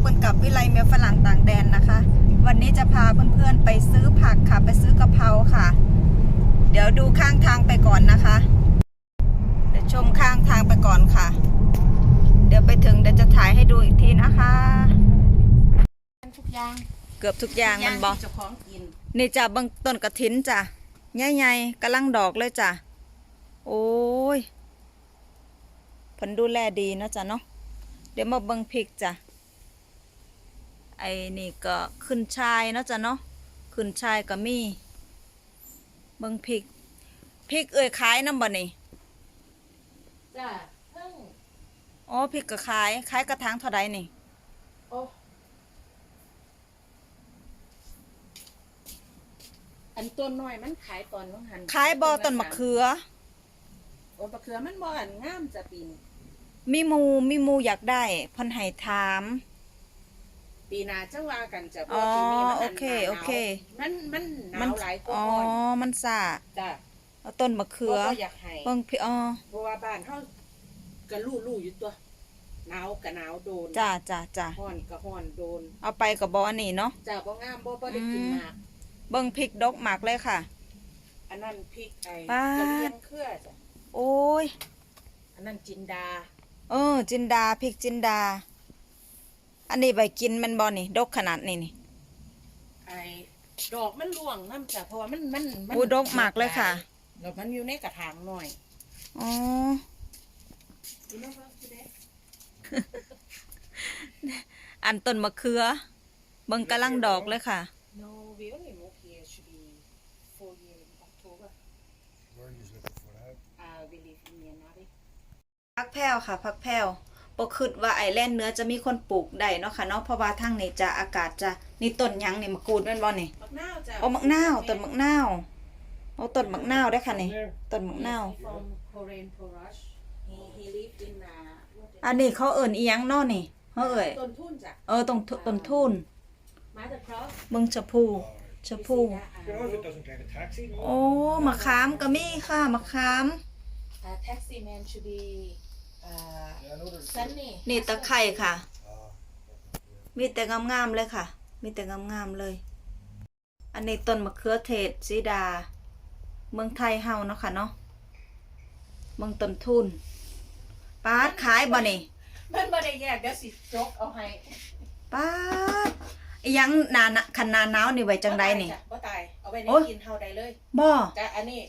พบกันกับวิไลเมียฝรั่งต่างแดนนะคะ วันนี้จะพาเพื่อนๆไปซื้อผักค่ะ ไปซื้อกะเพราค่ะ เดี๋ยวดูข้างทางไปก่อนนะคะ เดี๋ยวชมข้างทางไปก่อนค่ะ เดี๋ยวไปถึงเดี๋ยวจะถ่ายให้ดูอีกทีนะคะ ทุกอย่างเกือบทุกอย่างมันบอกที่เจ้าของกินนี่จ้ะเบางต้นกระถินจ้ะใหญ่ๆกำลังดอกเลยจ้ะโอ้ยผลดูแลดีเนาะจ้ะเนาะเดี๋ยวมาเบิ่งพริกจ้ะ ไอ้นี่ก็ขึ้นชายเนาะจ้ะเนาะขึ้นชายก็มีเบิ่งพริกพริกเอ่ยขายน้ำบ่นี่จ้าเพิ่งอ๋อพริกก็ขายขายกระถางเท่าใดนี่โอ้อันต้นน้อยมันขายตอนว่างหันขายบ่ต้นมะเขือโอ้มะเขือมันบ่หันงามจะปีนมีหมูมีหมูอยากได้เพันให้ถาม ปีหนาจังว่ากันจะอ๋อปีนี้มันโอเคหนาวโอเค มันมันหมันาวหลายกว่าอ๋อ ก่อนมันสาจ้าเอาต้นมะเขือบ่อยากให้เบิ่งพี่อ๋อเพราะว่าบ้านเฮาก็ลู่ๆอยู่ตัวหนาวก็หนาวโดนจ้าจ้าจ้าฮ้อนก็ฮ้อนโดนเอาไปกับบออันนี้เนาะ จ้าบ่งามบ่บ่ได้กินอืม หมาก เบิ่งพริกดกหมากเลยค่ะ อันนั้นพริกไอ้ป๊าดกระเทียมเครือจ้ะโอ้ย อันนั้นจินดา เออ จินดาพริกจินดา อันนี้ใบกินแมันบอนี่ ดกขนาดนี้นี่ไอ้ดอกมันร่วงน้ำจ้ะเพราะว่ามันมันมันอู้ดกมากเลยค่ะ ดอกมันอยู่ในกระถางหน่อยอ๋อ You know what today? อันต้นมะเขือเบิ่งกำลังดอกเลยค่ะ No, we only moved here should be four years in October. Where are you looking for that? Uh, we live in Myanmar. พักแพ้วค่ะ พักแพ้ว บ่คิดว่าไอแลนด์เหนื้อจะมีคนปลูกได้เนาะค่ะเนาะเพราะว่าทางนี้จะอากาศจะนี่ต้นหยังนี่มะกรูดแม่นบ่นี่มักนาวจ้ะโอ้มักนาวต้นมักนาวโอ้ต้นมักนาวได้อค่ะนี่ต้นมักนาว He's from Korean Porush. He he lived in uh, what อันนี้เขาเอิ่นอีหยังเนาะนี่เขาเอ่ยต้นทุนจ้ะเออตรงทุต้นทุน มาจากครอสเบิ่งชะพูชะพู You know if it doesn't drive a taxi? โอ้มะขามก็มีค่ะมะขาม Uh, taxi man should be uh, Yeah, I know there's. sunny. นี่ตะไคร่ค่ะ Ah, มีแต่งามๆเลยค่ะ มีแต่งามๆเลย อันนี้ต้นมะเขือเทศสีดา เมืองไทยเฮาเนาะค่ะเนาะ เมืองต้นทุนป้าดขายบ่นี่มันบ่ได้แยกเดี๋ยวสิจกเอาให้ป้าดอิหยังหนานะคันหนาหนาวนี่ไว้จังไดนี่ บ่ตายเอาไว้ในโอ๊ย กินเฮาได้เลยบ่แต่อันนี้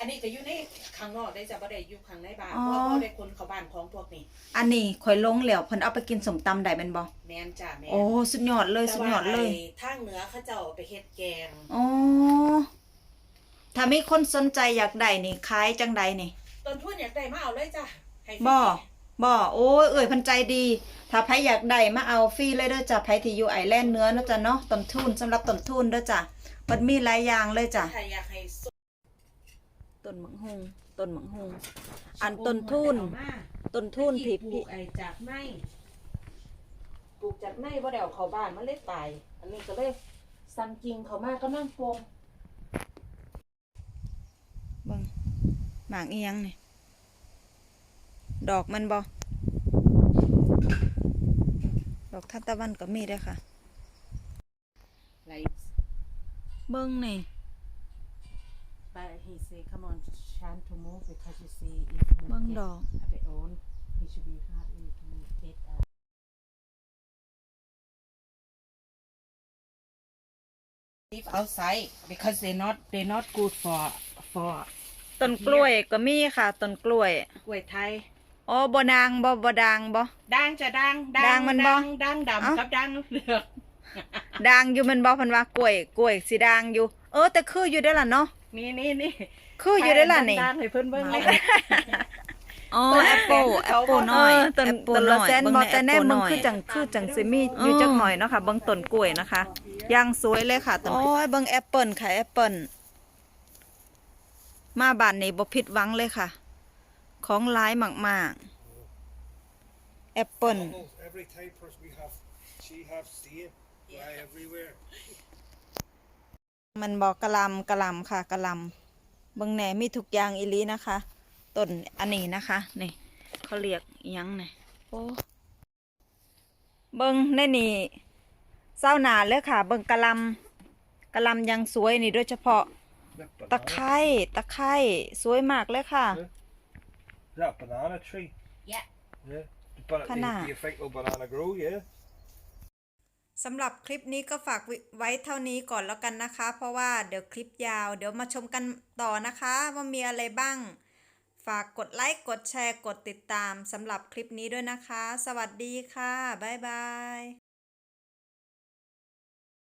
อันนี้ก็อยู่ในข้างนอกได้จ้ะบ่ได้อยู่ข้างในบ้านอ๋อ เพราะว่าบ่ได้คนเข้าบ้านของพวกนี้อันนี้ข่อยลงแล้วเพิ่นเอาไปกินสมตำได้แม่นบ่แม่นจ้ะแม่นโอ้สุดยอดเลยสุดยอดเลยแต่ว่าไอ้ทางเหนือเขาเจ้าเอาไปเฮ็ดแกง อ๋อถ้ามีคนสนใจอยากได้นี่ขายจังใดนี่ ต้นทุนอยากได้มาเอาเลยจ้ะให้ฟรีบ่ บ่โอ้ยเอ่ยเพันใจดี ถ้าไผอยากได้มาเอาฟรีเลยเด้อจ้ะไผที่อยู่ไอแลนด์เหนื้อเนาะจ้ะเนาะต้นทุนสำหรับต้นทุนเด้อจ้ะมันมีหลายอย่างเลยจ้ะ ถ้าอยากให้สุก ต้นมังฮงต้นมังฮงอันต้นทุนเอามาต้นทุนที่ปลูพี่กไอ้จากไม้ปลูกจากไม้บ่ได้เอาเข้าบ้านมันเลยตาย อันนี้ก็เลยสั่งกิ่งเขามาก็นั่งโฟมเบิ่งหมากอีหยังนี่ดอกมันบ่ดอกทานตะวันก็มีเด้อค่ะ like เบิ่งนี่ but he say come on Chan to move because you see if you เบิ่ง get ดอก a bit old he should be hardly to get a leave outside because they not they not good for for ต้นกล้วยก็มีค่ะต้นกล้วย กล้วยไทยอ๋อบ่นางบ่บ่ดางบ่ ด่างจะด่างด่างมันบ่ด่างเอ้า ดำกับด่างเหลือง ดางอยู่แมันบ่เพันว่ากล้วยกล้วยสีดางอยู่ เออ แต่คืออยู่ได้อล่ะเนาะนี่นี่นี่คืออยู่ได้อล่ะนี่ด่างให้เพิ่นเบิ่งเลยอ๋อแอปเปิลแอปเปิลน้อยต้นแอปเปิ้ต้ลนน้ละอยแสนเบิ่งบ่ในแต่แน่แอปเปิ้ลมึงน้อยคือจังคือจังสิมีอยู่จักหน่อยเนาะค่ะเบิ่งต้นกล้วยนะคะย่างสวยเลยค่ะต้นโอ้ยเบิ่งแอปเปิลค่ะแอปเปิลมาบ้านนี้บ่ผิดหวังเลยค่ะ ของหลายมากๆแอปเปิล almost every type person we have, she have same. Fly everywhere. มันบอกกะหลำกะหลำค่ะกะหลำเบิ่งแหน่มีทุกอย่างอีหลีนะคะต้นอันนี้นะคะนี่เขาเรียกอิหยังนี่โอ้เบิงในนี่เศร้าหนาเลยค่ะ เบิงกะหลำกะหลำยังสวยนี่โดยเฉพาะ That ตะ banana. ไคร้ตะไคร้สวยมากเลยค่ะ Is that a banana tree? Yeah. Yeah. But Banana. do you think will banana grow? Yeah. สำหรับคลิปนี้ก็ฝากไว้เท่านี้ก่อนแล้วกันนะคะ เพราะว่าเดี๋ยวคลิปยาว เดี๋ยวมาชมกันต่อนะคะ ว่ามีอะไรบ้าง ฝากกดไลค์ กดแชร์ กดติดตามสำหรับคลิปนี้ด้วยนะคะ สวัสดีค่ะ บ๊ายบาย